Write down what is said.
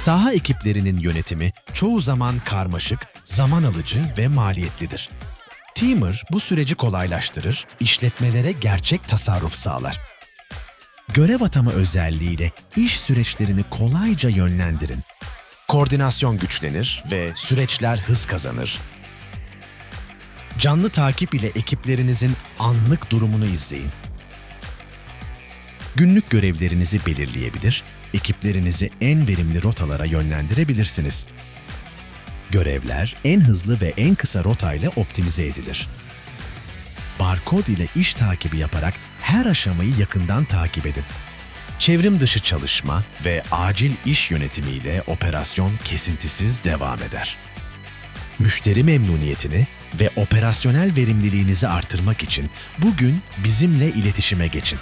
Saha ekiplerinin yönetimi çoğu zaman karmaşık, zaman alıcı ve maliyetlidir. Teamer bu süreci kolaylaştırır, işletmelere gerçek tasarruf sağlar. Görev atama özelliğiyle iş süreçlerini kolayca yönlendirin. Koordinasyon güçlenir ve süreçler hız kazanır. Canlı takip ile ekiplerinizin anlık durumunu izleyin. Günlük görevlerinizi belirleyebilir, ekiplerinizi en verimli rotalara yönlendirebilirsiniz. Görevler en hızlı ve en kısa rotayla optimize edilir. Barkod ile iş takibi yaparak her aşamayı yakından takip edin. Çevrim dışı çalışma ve acil iş yönetimiyle operasyon kesintisiz devam eder. Müşteri memnuniyetini ve operasyonel verimliliğinizi artırmak için bugün bizimle iletişime geçin.